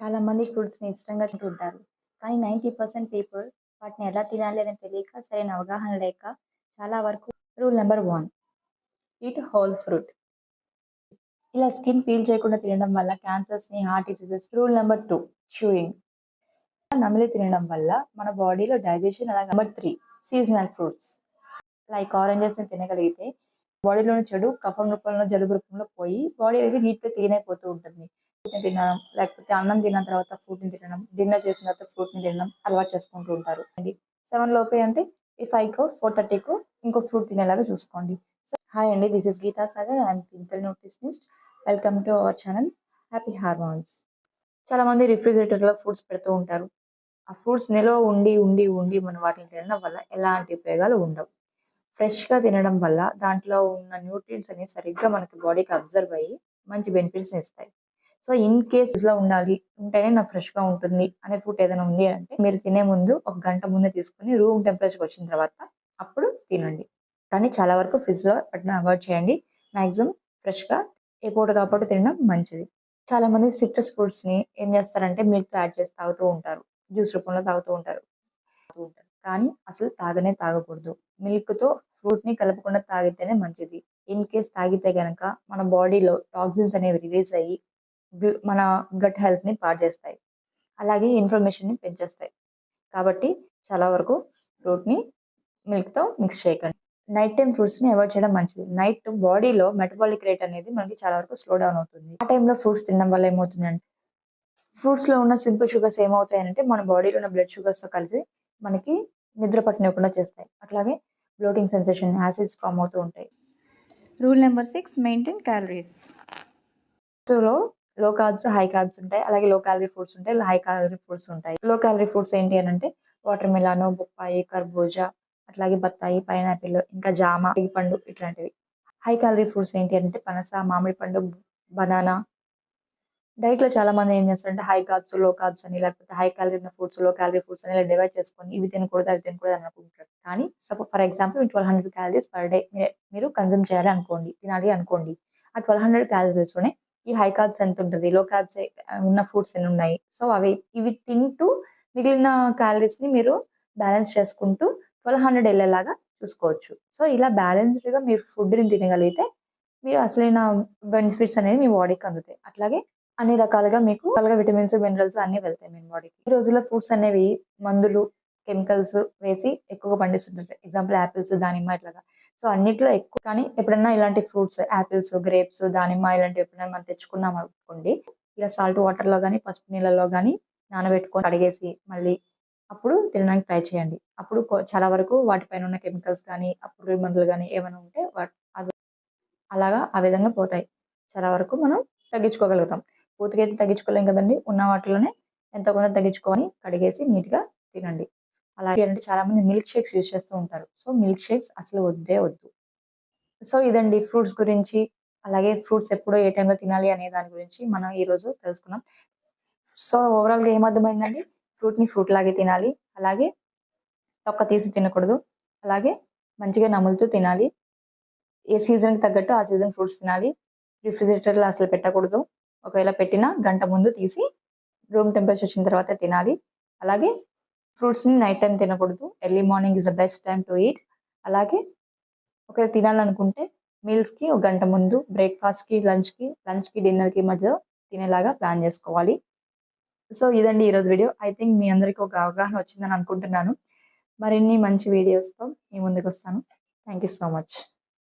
చాలా మంది ఫ్రూట్స్‌ని ఇష్టంగా తింటుంటారు. కానీ 90% పీపుల్ వాటిని ఎలా తినాలి అని తెలియక, సరైన అవగాహన లేక చాలా వరకు rule number one eat whole fruit. ఇలా స్కిన్ పీల్ చేయకుండా తినడం వల్ల క్యాన్సర్స్‌ని, heart diseases rule number two chewing. నమిలి తినడం వల్ల మన బాడీలో డైజెషన్ అలా number three seasonal fruits. Like ఆరెంజెస్‌ని తినగలిగితే బాడీలోని చెడు కఫం రూపంలో, జలుబు రూపంలో పోయి బాడీ అనేది నీట్‌గా క్లీన్ అయిపోతూ ఉంటుంది. ఫ్రూట్‌ని తినడం, లేకపోతే అన్నం తిన్న తర్వాత ఫ్రూట్‌ని తినడం, డిన్నర్ చేసిన తర్వాత ఫ్రూట్‌ని తినడం అలవాటు చేసుకుంటూ ఉంటారు. అండి సెవెన్ లోపే అంటే ఈ 5కో, 4:30కో ఇంకో ఫ్రూట్ తినేలాగా చూసుకోండి. సో హాయ్ అండి. This is Geeta Sagar. And పింతల్ nutritionist. Welcome to our channel happy hormones. చాలా మంది రిఫ్రిజిరేటర్‌లో ఫ్రూట్స్ పెడుతూ ఉంటారు. ఆ ఫ్రూట్స్ నిల్వ ఉండి, ఉండి, ఉండి మనం వాటిని తినడం వల్ల ఎలాంటి ఉపయోగాలు ఉండవు. ఫ్రెష్‌గా తినడం వల్ల దాంట్లో ఉన్న న్యూట్రియంట్స్ అనేవి సరిగ్గా మనకి బాడీకి అబ్జర్వ్ అయ్యి మంచి బెనిఫిట్స్‌ని ఇస్తాయి. సో ఇన్ కేస్ ఫ్రిడ్జ్‌లో ఉండాలి, ఉంటేనే నాకు ఫ్రెష్‌గా ఉంటుంది అనే ఫుడ్ ఏదైనా ఉంది అంటే మీరు తినే ముందు ఒక గంట ముందే తీసుకొని రూమ్ టెంపరేచర్‌కి వచ్చిన తర్వాత అప్పుడు తినండి. కానీ చాలా వరకు ఫ్రిడ్జ్‌లో వాటిని అవాయిడ్ చేయండి. మాక్సిమం ఫ్రెష్‌గా ఎప్పటికప్పుడు తినడం మంచిది. చాలా మంది సిట్రస్ ఫ్రూట్స్‌ని ఏం చేస్తారంటే మిల్క్ యాడ్ చేసి తాగుతూ ఉంటారు. జ్యూస్ రూపంలో తాగుతూ ఉంటారు. ఉంటారు. కానీ అసలు తాగనే తాగకూడదు. మిల్క్‌తో ఫ్రూట్‌ని కలపకుండా తాగితేనే మంచిది. ఇన్ కేస్ తాగితే కనుక మన బాడీలో టాక్సిన్స్ అనేవి రిలీజ్ అయ్యి మన గట్ హెల్త్‌ని పాడు చేస్తాయి. అలాగే ఇన్‌ఫ్లమేషన్‌ని పెంచేస్తాయి. కాబట్టి చాలా వరకు ఫ్రూట్‌ని మిల్క్‌తో మిక్స్ చేయకండి. నైట్ టైమ్ ఫ్రూట్స్‌ని అవాయిడ్ చేయడం మంచిది. నైట్ బాడీలో మెటబాలిక్ రేట్ అనేది మనకి చాలా వరకు స్లో డౌన్ అవుతుంది. ఆ టైంలో ఫ్రూట్స్ తినడం వల్ల ఏమవుతుందంటే ఫ్రూట్స్‌లో ఉన్న సింపుల్ షుగర్స్ ఏమవుతాయంటే మన బాడీలో ఉన్న బ్లడ్ షుగర్స్‌తో కలిసి మనకి నిద్ర పట్టనివ్వకుండా చేస్తాయి. అట్లాగే బ్లోటింగ్ సెన్సేషన్, యాసిడ్స్ ఫార్మ్ అవుతూ ఉంటాయి. Rule number 6 maintain calories. ఫ్రూట్స్‌లో low carbs, high carbs ఉంటాయి. అలాగే లో క్యాలరీ ఫ్రూట్స్ ఉంటాయి. హై క్యాలరీ ఫ్రూట్స్ ఉంటాయి. లో క్యాలరీ ఫ్రూట్స్ ఏంటి అనంటే వాటర్ మిలాను బొప్పాయి, కర్బూజా, అట్లాగే బత్తాయి, పైనాపిల్, ఇంకా జామ, పండు ఇట్లాంటివి. హై క్యాలరీ ఫ్రూట్స్ ఏంటి అంటే పనస, మామిడి పండు, బనానా. డైట్‌లో చాలా మంది ఏం చేస్తారంటే హై కార్బ్స్, లో కార్బ్స్ అని లేకపోతే హై క్యాలరీ ఉన్న ఫ్రూట్స్, లో క్యాలరీ ఫ్రూట్స్ అని ఇలా డివైడ్ చేసుకొని ఇవి తినకూడదు, అవి తినకూడదు అని అనుకుంటారు. కానీ suppose for example 1200 calories per day మీరు కన్జ్యూమ్ చేయాలి అనుకోండి. తినాలి అనుకోండి. ఆ 1200 క్యాలరీస్‌లోనే ఈ హై కార్బ్స్ ఎంత ఉంటుంది లో కార్బ్స్ ఉన్న ఫ్రూట్స్ ఎన్ని ఉన్నాయి. సో అవి ఇవి తింటూ మిగిలిన క్యాలరీస్‌ని మీరు బ్యాలెన్స్ చేసుకుంటూ ట్వల్వ్ హండ్రెడ్ వెళ్ళేలాగా చూసుకోవచ్చు. సో ఇలా బ్యాలెన్స్డ్‌గా మీరు ఫుడ్‌ని తినగలిగితే మీరు అసలైన బెనిఫిట్స్ అనేది మీ బాడీకి అందుతాయి. అట్లాగే అన్ని రకాలుగా మీకు రకాలుగా విటమిన్స్, మినరల్స్ అన్నీ వెళ్తాయి మీ బాడీకి. ఈ రోజుల్లో ఫ్రూట్స్ అనేవి మందులు, కెమికల్స్ వేసి ఎక్కువగా పండిస్తుంటారు. ఎగ్జాంపుల్ యాపిల్స్, దానిమ్మ ఇట్లాగా. సో అన్నిట్లో ఎక్కువ కానీ ఎప్పుడన్నా ఇలాంటి ఫ్రూట్స్ యాపిల్స్, గ్రేప్స్, దానిమ్మ ఇలాంటివి ఎప్పుడైనా మనం తెచ్చుకున్నాం అనుకోండి. ఇలా సాల్ట్ వాటర్‌లో కానీ పసుపు నీళ్ళలో కానీ నానబెట్టుకొని కడిగేసి మళ్ళీ అప్పుడు తినడానికి ట్రై చేయండి. అప్పుడు చాలా వరకు వాటిపైన ఉన్న కెమికల్స్ కానీ అప్పుడు మందులు కానీ ఏమైనా ఉంటే అది అలాగా ఆ విధంగా పోతాయి. చాలా వరకు మనం తగ్గించుకోగలుగుతాం. పూర్తిగా అయితే తగ్గించుకోలేం కదండీ! ఉన్న వాటిలోనే ఎంతో కొంత తగ్గించుకొని కడిగేసి నీట్‌గా తినండి. అలాగే అంటే చాలా మంది మిల్క్ షేక్స్ యూజ్ చేస్తూ ఉంటారు. సో మిల్క్ షేక్స్ అసలు వద్దే వద్దు. సో ఇదండి ఫ్రూట్స్ గురించి, అలాగే ఫ్రూట్స్ ఎప్పుడు ఏ టైంలో తినాలి అనే దాని గురించి మనం ఈరోజు తెలుసుకున్నాం. సో ఓవరాల్‌గా ఏం అర్థమైందండి? ఫ్రూట్‌ని ఫ్రూట్ లాగే తినాలి. అలాగే తొక్క తీసి తినకూడదు. అలాగే మంచిగా నములుతూ తినాలి. ఏ సీజన్‌కి తగ్గట్టు ఆ సీజన్ ఫ్రూట్స్ తినాలి. రిఫ్రిజిరేటర్‌లో అసలు పెట్టకూడదు. ఒకవేళ పెట్టినా గంట ముందు తీసి రూమ్ టెంపరేచర్ వచ్చిన తర్వాత తినాలి. అలాగే ఫ్రూట్స్‌ని నైట్ టైం తినకూడదు. Early morning is the best time to eat. అలాగే ఒకవేళ తినాలనుకుంటే మీల్స్‌కి ఒక గంట ముందు బ్రేక్‌ఫాస్ట్‌కి, లంచ్‌కి, లంచ్‌కి, డిన్నర్‌కి మధ్య తినేలాగా ప్లాన్ చేసుకోవాలి. సో ఇదండి ఈరోజు వీడియో. ఐ థింక్ మీ అందరికి ఒక అవగాహన వచ్చిందని అనుకుంటున్నాను. మరిన్ని మంచి వీడియోస్‌తో మీ ముందుకొస్తాను. Thank you so much.